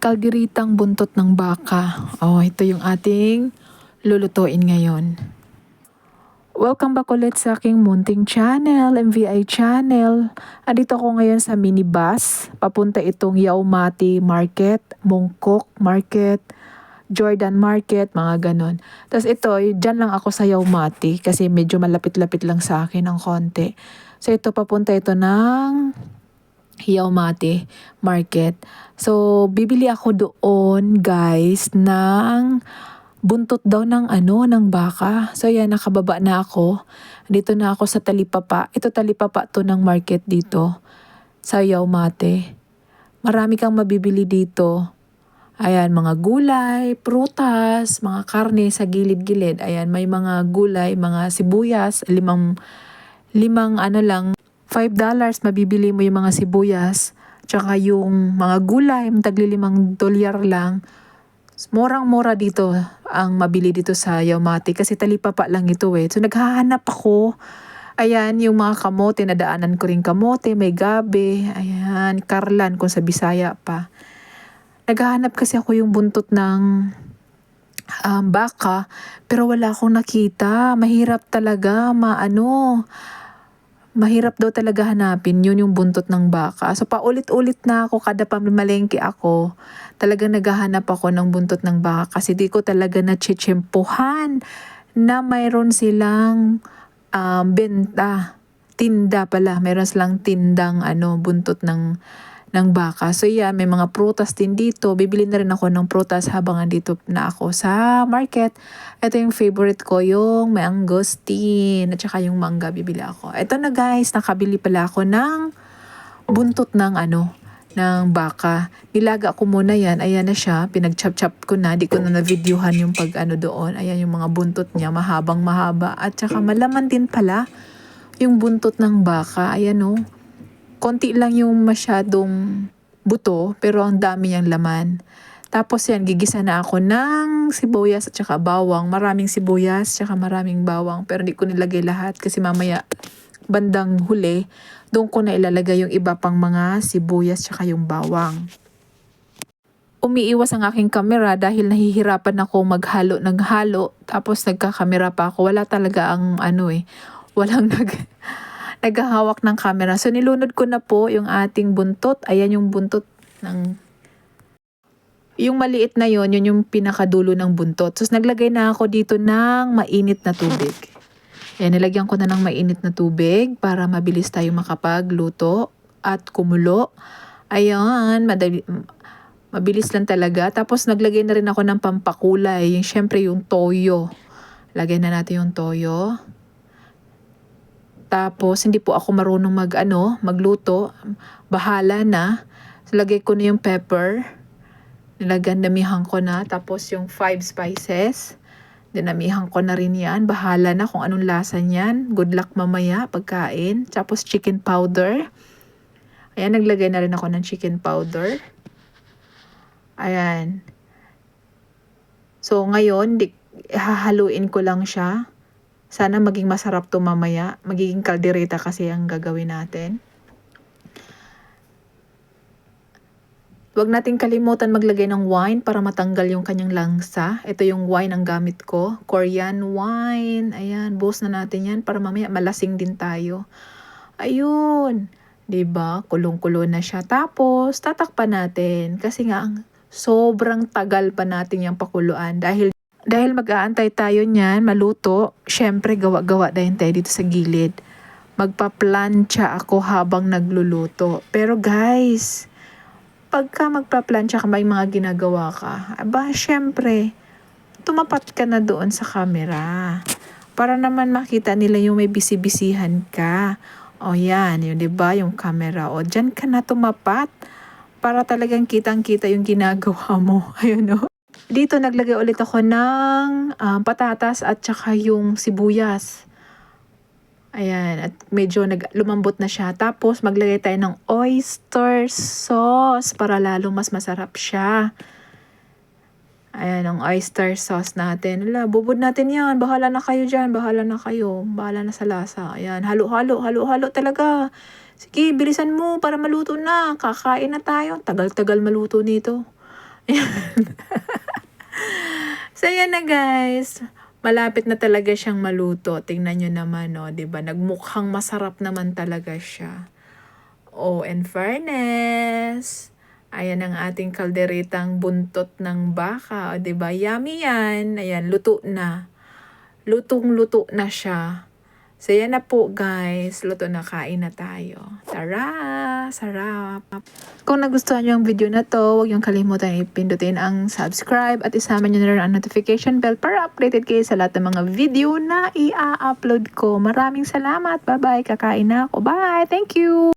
kalderitang buntot ng baka. Oh, ito yung ating lulutuin ngayon. Welcome back ulit sa aking munting channel, MVI channel. Andito ako ngayon sa minibus. Papunta itong Yaumati Market, Mongkok Market, Jordan Market, mga ganon. Tapos ito, dyan lang ako sa Yaumati kasi medyo malapit-lapit lang sa akin ng konti. So ito, papunta ito ng Yaumati Market. So, bibili ako doon, guys, ng buntot daw ng ano, ng baka. So, yan, nakababa na ako. Dito na ako sa Talipapa. Ito Talipapa to ng market dito sa Yaumate. Marami kang mabibili dito. Ayan, mga gulay, prutas, mga karne sa gilid-gilid. Ayan, may mga gulay, mga sibuyas, limang, limang ano lang, $5 mabibili mo yung mga sibuyas. Tsaka yung mga gulay, taglilimang dolyar lang. Morang-mora dito ang mabili dito sa Yaumati kasi talipapa lang ito eh. So naghahanap ako. Ayan, yung mga kamote, nadaanan ko rin kamote, may gabi, ayan, karlan kung sa Bisaya pa. Naghahanap kasi ako yung buntot ng um, baka, pero wala akong nakita. Mahirap talaga, maano, mahirap daw talaga hanapin yun yung buntot ng baka. So paulit-ulit na ako kada pamimalengke ako. Talagang naghahanap ako ng buntot ng baka kasi di ko talaga nachichimpuhan na mayroon silang um, benta. Tinda pala. Mayroon silang tindang ano, buntot ng ng baka. So yeah, may mga prutas din dito. Bibili na rin ako ng prutas habang andito na ako sa market. Ito yung favorite ko, yung mangosteen at saka yung mangga bibili ako. Ito na guys, nakabili pala ako ng buntot ng ano, ng baka. Nilaga ko muna yan. Ayan na siya. Pinag-chop-chop ko na. Di ko na na-videohan yung pag ano doon. Ayan yung mga buntot niya. Mahabang mahaba. At saka malaman din pala yung buntot ng baka. Ayan o. Oh konti lang yung masyadong buto, pero ang dami niyang laman. Tapos yan, gigisa na ako ng sibuyas at saka bawang. Maraming sibuyas, saka maraming bawang. Pero hindi ko nilagay lahat kasi mamaya bandang huli, doon ko na ilalagay yung iba pang mga sibuyas saka yung bawang. Umiiwas ang aking kamera dahil nahihirapan ako maghalo ng halo. Tapos nagkakamera pa ako. Wala talaga ang ano eh. Walang nag naghahawak ng camera. So nilunod ko na po yung ating buntot. Ayan yung buntot ng yung maliit na yon yun yung pinakadulo ng buntot. So naglagay na ako dito ng mainit na tubig. Ayan, nilagyan ko na ng mainit na tubig para mabilis tayo makapagluto at kumulo. Ayan, madali, mabilis lang talaga. Tapos naglagay na rin ako ng pampakulay. Yung syempre yung toyo. Lagay na natin yung toyo. Tapos, hindi po ako marunong mag, ano, magluto. Bahala na. Lagay ko na yung pepper. Nilagyan, damihan ko na. Tapos, yung five spices. Dinamihan ko na rin yan. Bahala na kung anong lasa niyan. Good luck mamaya pagkain. Tapos, chicken powder. Ayan, naglagay na rin ako ng chicken powder. Ayan. So, ngayon, di, hahaluin ko lang siya. Sana maging masarap to mamaya. Magiging kaldereta kasi ang gagawin natin. Huwag nating kalimutan maglagay ng wine para matanggal yung kanyang langsa. Ito yung wine ang gamit ko. Korean wine. Ayan, buhos na natin yan para mamaya malasing din tayo. Ayun. 'di ba? Kulong-kulo na siya. Tapos tatakpan natin kasi nga sobrang tagal pa natin yung pakuluan dahil dahil mag-aantay tayo niyan, maluto, syempre gawa-gawa din tayo dito sa gilid. Magpa-plancha ako habang nagluluto. Pero guys, pagka magpa-plancha ka, may mga ginagawa ka, aba, syempre, tumapat ka na doon sa camera. Para naman makita nila yung may bisibisihan ka. O yan, yun ba yung camera. O diyan ka na tumapat para talagang kitang-kita yung ginagawa mo. Ayun o. Dito naglagay ulit ako ng um, patatas at saka yung sibuyas. Ayan, at medyo nag lumambot na siya. Tapos maglagay tayo ng oyster sauce para lalo mas masarap siya. Ayan, ang oyster sauce natin. Wala, bubod natin yan. Bahala na kayo dyan. Bahala na kayo. Bahala na sa lasa. Ayan, halo-halo, halo-halo talaga. Sige, bilisan mo para maluto na. Kakain na tayo. Tagal-tagal maluto nito. so, yan na guys. Malapit na talaga siyang maluto. Tingnan nyo naman, no? ba Nagmukhang masarap naman talaga siya. Oh, in fairness, ayan ang ating kalderitang buntot ng baka. O, 'di ba Yummy yan. Ayan, luto na. Lutong-luto na siya. So, yan na po guys. Luto na kain na tayo. Tara! Sarap! Kung nagustuhan nyo ang video na to, huwag yung kalimutan ipindutin ang subscribe at isama nyo na rin ang notification bell para updated kayo sa lahat ng mga video na i-upload ko. Maraming salamat! Bye-bye! Kakain na ako. Bye! Thank you!